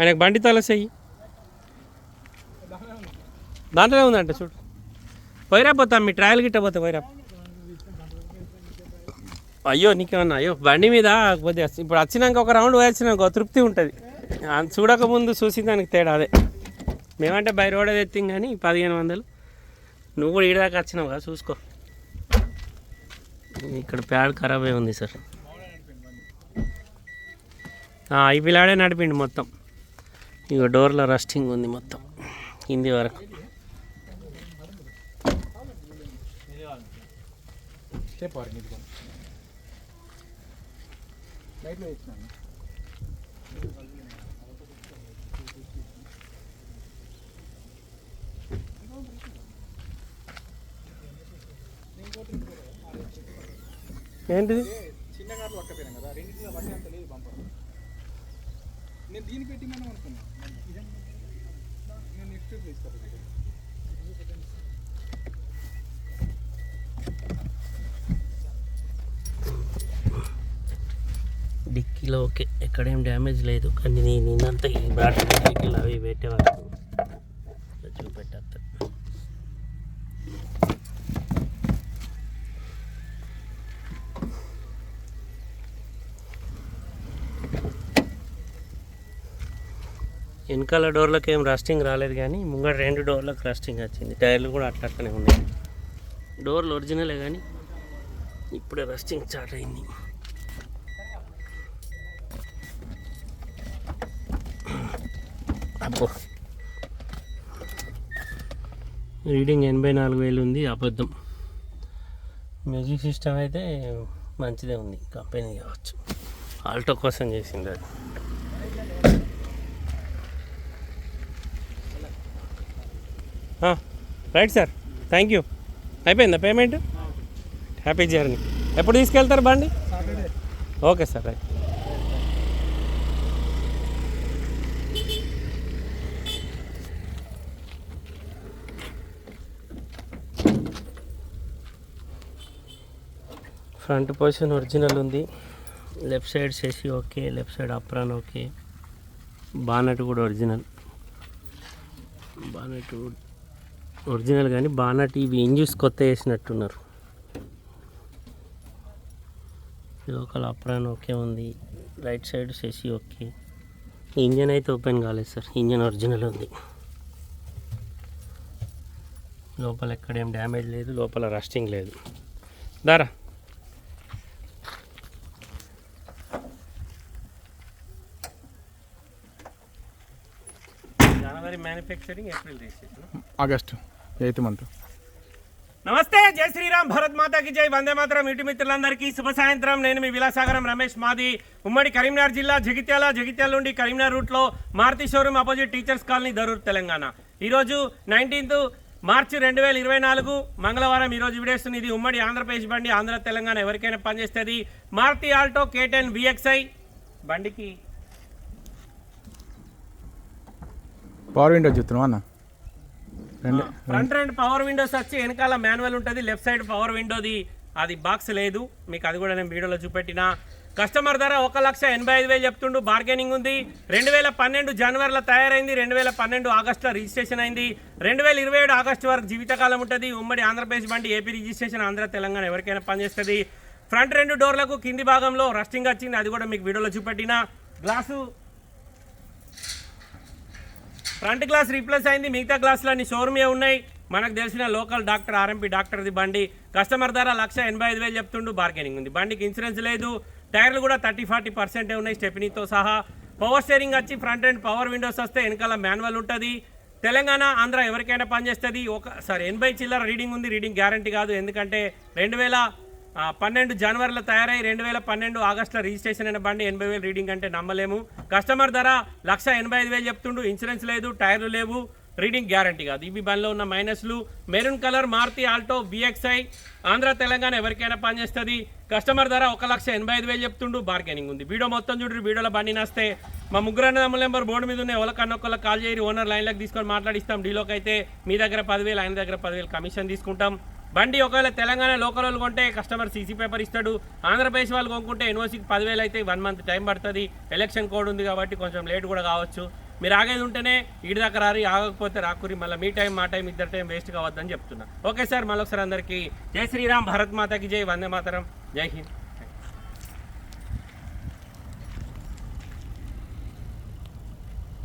ఆయనకు బండి తలసేయి దాంట్లోనే ఉందంట చూడు. పోయిరా పోతాం మీ ట్రయల్ గిట్ట పోతే పోయిరా అయ్యో నీకేమన్నా అయ్యో బండి మీద కొద్దిగా ఇప్పుడు వచ్చినాక ఒక రౌండ్ పోయాల్సినాక తృప్తి ఉంటుంది. చూడకముందు చూసి దానికి తేడా అదే. మేమంటే బై రోడ్ అది ఎత్తిం కానీ పదిహేను వందలు. నువ్వు కూడా ఈడదాకా వచ్చినావు కదా చూసుకో. ఇక్కడ ప్యాడ్ ఖరాబ్ అయి ఉంది సార్. ఈ పిల్లాడే నడిపిండి మొత్తం. ఇక డోర్లో రస్టింగ్ ఉంది మొత్తం. కింది వరకు. ఏంటిది? చిన్న కార్లు పట్టపోయినాం కదా రెండింటిలో పట్టే అంత లేదు బంపర్ నేను దీన్ని పెట్టి మనం అనుకున్నాను నేను నెక్స్ట్ తీసుకుంటాను డిక్కీలో ఓకే ఎక్కడేం డ్యామేజ్ లేదు కానీ నేను నిన్నంతా ఈ బ్యాటరీ డిక్కీలు అవి పెట్టేవాళ్ళు. వరకు వెనకాల డోర్లకు ఏం రస్టింగ్ రాలేదు కానీ ముంగడ రెండు డోర్లకు రస్టింగ్ వచ్చింది. టైర్లు కూడా అట్లా అట్లనే ఉన్నాయి. డోర్లు ఒరిజినలే కానీ ఇప్పుడే రస్టింగ్ స్టార్ట్ అయింది. అబ్బో. రీడింగ్ ఎనభై నాలుగు వేలు ఉంది అబద్ధం. మ్యూజిక్ సిస్టమ్ అయితే మంచిదే ఉంది కంపెనీ కావచ్చు. ఆల్టో కోసం చేసింది అది. Right sir. థ్యాంక్ యూ అయిపోయిందా పేమెంట్? హ్యాపీ జర్నీ ఎప్పుడు తీసుకెళ్తారు బండి? Okay sir right. Front position original ఉంది. లెఫ్ట్ సైడ్ చేసి okay left side apron okay. Bonnet కూడా ఒరిజినల్. బానట్ ఒరిజినల్ కానీ బానట్ ఇవి ఇంజిన్స్ కొత్త వేసినట్టున్నారు లోకల్ అప్రాన్ ఓకే ఉంది. Right side Sashi okay. Engine అయితే ఓపెన్ కాలేదు సార్. ఇంజన్ ఒరిజినల్ ఉంది. లోపల ఎక్కడేం డ్యామేజ్ లేదు లోపల రస్టింగ్ లేదు. దారా. జనవరి మ్యానుఫ్యాక్చరింగ్ ఏప్రిల్ తీసేసాను ఆగస్ట్ ఎయిత్ మంత్. నమస్తే జై శ్రీరామ్ భరత్ మాతాకి జై. వందే మాతరం ఇటు మిత్రులందరికీ శుభ సాయంత్రం. నేను మీ విలాసాగరం రమేష్ మాది. ఉమ్మడి కరీంనగర్ జిల్లా జగిత్యాల జగిత్యాల నుండి కరీంనగర్ రూట్లో Maruti showroom opposite teachers colony Darur Telangana. ఈరోజు నైన్టీన్త్ మార్చి రెండు వేల ఇరవై నాలుగు మంగళవారం ఈరోజు విడేస్తుంది ఇది. ఉమ్మడి ఆంధ్రప్రదేశ్ బండి ఆంధ్ర తెలంగాణ ఎవరికైనా పనిచేస్తుంది. Maruti Alto K ten VXI. బండికి పవర్ విండో చూస్తున్నావు అన్న? ఫ్రంట్ రెండు. పవర్ విండోస్ వచ్చి వెనకాల మాన్యువల్ ఉంటుంది లెఫ్ట్ సైడ్ పవర్ విండోది అది బాక్స్ లేదు. మీకు అది కూడా నేను వీడియోలో చూపెట్టిన. కస్టమర్ ధర ఒక లక్ష ఎనభై ఐదు వేలు చెప్తుండు బార్గెనింగ్ ఉంది. రెండు వేల పన్నెండు జనవరిలో తయారైంది రెండు వేల పన్నెండు ఆగస్టులో రిజిస్ట్రేషన్ అయింది. రెండు వేల ఇరవై ఏడు ఆగస్టు వరకు జీవితకాలం ఉంటుంది. ఉమ్మడి ఆంధ్రప్రదేశ్ బండి ఏపీ రిజిస్ట్రేషన్ ఆంధ్ర తెలంగాణ ఎవరికైనా పనిచేస్తుంది ఫ్రంట్ రెండు డోర్లకు కింది భాగంలో రస్టింగ్ వచ్చింది అది కూడా మీకు వీడియోలో చూపెట్టిన. గ్లాసు ఫ్రంట్ గ్లాస్ రీప్లేస్ అయింది మిగతా గ్లాసులు అన్ని షోరూమే ఉన్నాయి. మనకు తెలిసిన లోకల్ డాక్టర్ ఆర్ఎంపీ డాక్టర్ది బండి. కస్టమర్ ధర లక్ష ఎనభై ఐదు వేలు చెప్తుండు బార్గెనింగ్ ఉంది. బండికి ఇన్సూరెన్స్ లేదు. టైర్లు కూడా థర్టీ ఫార్టీ పర్సెంటే ఉన్నాయి స్టెపినీతో సహా. పవర్ స్టేరింగ్ వచ్చి ఫ్రంట్ అండ్ పవర్ విండోస్ వస్తే వెనకాల మాన్యువల్ ఉంటుంది. తెలంగాణ ఆంధ్ర ఎవరికైనా పనిచేస్తుంది. ఒక సారీ ఎనభై చిల్లర రీడింగ్ ఉంది. రీడింగ్ గ్యారంటీ కాదు. ఎందుకంటే రెండు వేల పన్నెండు జనవరిలో తయారై రెండు వేల పన్నెండు ఆగస్టులో రిజిస్ట్రేషన్ అయిన బండి ఎనభై వేలు రీడింగ్ అంటే నమ్మలేము. కస్టమర్ ధర లక్ష ఎనభై ఐదు వేలు చెప్తుండు. ఇన్సూరెన్స్ లేదు టైర్లు లేవు రీడింగ్ గ్యారంటీ కాదు. ఇవి బండిలో ఉన్న మైనస్లు. Maroon colour Maruti Alto BXI. Andhra Telangana ఎవరికైనా పనిచేస్తుంది కస్టమర్ ధర ఒక లక్ష ఎనభై ఐదు వేలు చెప్తుండు. బార్గెనింగ్ ఉంది. వీడియో మొత్తం చూడండి వీడియోలో బండి నస్తే. మా ముగ్గురు అన్నదమ్ముల నెంబర్ బోర్డు మీద ఉన్నాయి. ఎవరికన్నా ఒకళ్ళకి కాల్ చేయరు. ఓనర్ లైన్లోకి తీసుకొని మాట్లాడిస్తాం. డీలోకి అయితే మీ దగ్గర పదివేలు ఆయన దగ్గర పదివేలు కమిషన్ తీసుకుంటాం. బండి ఒకవేళ తెలంగాణ లోకల్ వాళ్ళు కొంటే కస్టమర్ సీసీ పేపర్ ఇస్తాడు. ఆంధ్రప్రదేశ్ వాళ్ళు కొనుక్కుంటే ఎన్ఓసీకి పదివేలు అయితే వన్ మంత్ టైం పడుతుంది. ఎలక్షన్ కోడ్ ఉంది కాబట్టి కొంచెం లేట్ కూడా కావచ్చు. మీరు ఆగేది ఉంటేనే ఈడి దాకా రారి ఆగకపోతే రాకురి. మళ్ళీ మీ టైం మా టైం ఇద్దరు టైం వేస్ట్ కావద్దని చెప్తున్నా. ఓకే సార్ మళ్ళొకసారి అందరికీ జై శ్రీరామ్ భారత్ మాతకి జై వందే మాతరం. జై హింద్.